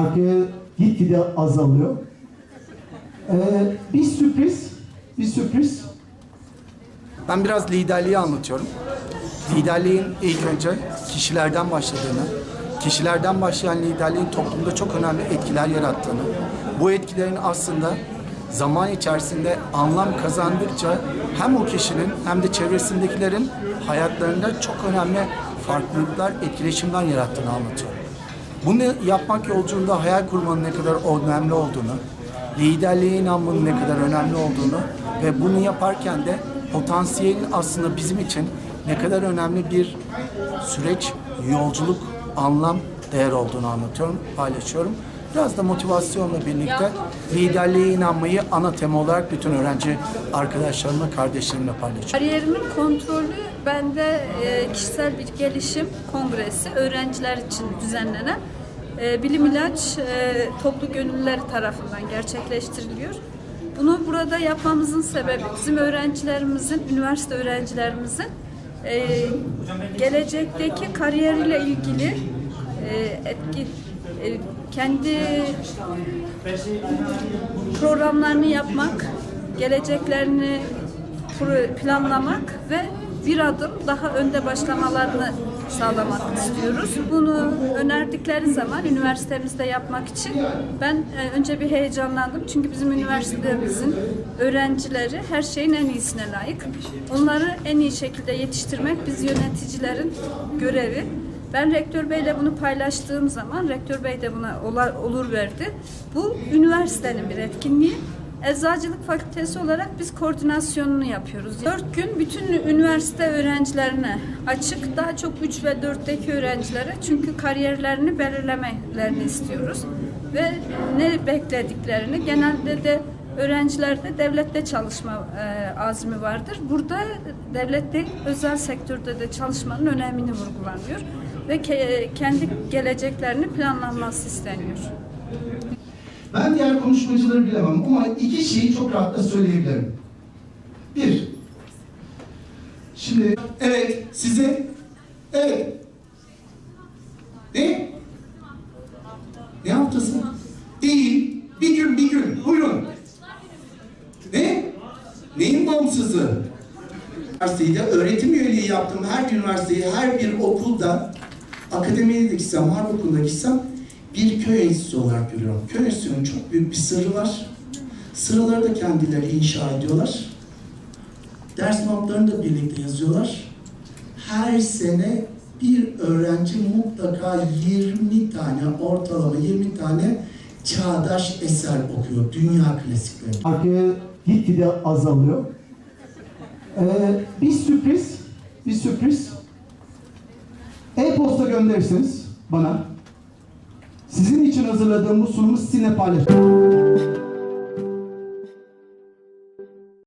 Arkaya gitgide azalıyor. Ee, bir sürpriz, bir sürpriz. Ben biraz liderliği anlatıyorum. Liderliğin ilk önce kişilerden başladığını, kişilerden başlayan liderliğin toplumda çok önemli etkiler yarattığını, bu etkilerin aslında zaman içerisinde anlam kazandıkça hem o kişinin hem de çevresindekilerin hayatlarında çok önemli farklılıklar, etkileşimden yarattığını anlatıyorum. Bunu yapmak yolculuğunda hayal kurmanın ne kadar önemli olduğunu, liderliğe inanmanın ne kadar önemli olduğunu ve bunu yaparken de potansiyelin aslında bizim için ne kadar önemli bir süreç, yolculuk, anlam, değer olduğunu anlatıyorum, paylaşıyorum. Biraz da motivasyonla birlikte liderliğe inanmayı ana tema olarak bütün öğrenci arkadaşlarımla, kardeşlerimle paylaşıyorum. Kariyerimin kontrolü bende e, kişisel bir gelişim kongresi öğrenciler için düzenlenen e, bilim ilaç e, toplu gönüllüleri tarafından gerçekleştiriliyor. Bunu burada yapmamızın sebebi bizim öğrencilerimizin, üniversite öğrencilerimizin gelecekteki kariyeriyle ilgili etki e, kendi programlarını yapmak, geleceklerini planlamak ve bir adım daha önde başlamalarını sağlamak istiyoruz. Bunu önerdikleri zaman üniversitemizde yapmak için ben e, önce bir heyecanlandım. Çünkü bizim üniversitemizin öğrencileri her şeyin en iyisine layık. Onları en iyi şekilde yetiştirmek biz yöneticilerin görevi. Ben rektör beyle bunu paylaştığım zaman rektör bey de buna olur verdi. Bu üniversitenin bir etkinliği. Eczacılık Fakültesi olarak biz koordinasyonunu yapıyoruz. Dört gün bütün üniversite öğrencilerine açık. Daha çok 3 ve 4'teki öğrencilere çünkü kariyerlerini belirlemelerini istiyoruz. Ve ne beklediklerini genelde de öğrencilerde devlette çalışma e, azmi vardır. Burada devlette özel sektörde de çalışmanın önemini vurgulanıyor ve ke- kendi geleceklerini planlanması isteniyor. Ben diğer konuşmacıları bilemem ama iki şeyi çok rahatla söyleyebilirim. Bir, şimdi evet size, evet. Ne? Ne haftası? Değil, bir gün bir gün, buyurun. Ne? Neyin bağımsızlığı? Üniversitede öğretim üyeliği yaptım. Her üniversiteye, her bir okulda, akademiye de gitsem, harp okuluna gitsem bir köy enstitüsü olarak görüyorum. Köy enstitüsünün çok büyük bir sırrı var. Sırları da kendileri inşa ediyorlar. Ders notlarını da birlikte yazıyorlar. Her sene bir öğrenci mutlaka 20 tane, ortalama 20 tane çağdaş eser okuyor. Dünya klasikleri. Arkaya gitgide azalıyor. Ee, bir sürpriz, bir sürpriz. E-posta gönderirseniz bana sizin için hazırladığım bu sunumu sizinle paylaşacağım.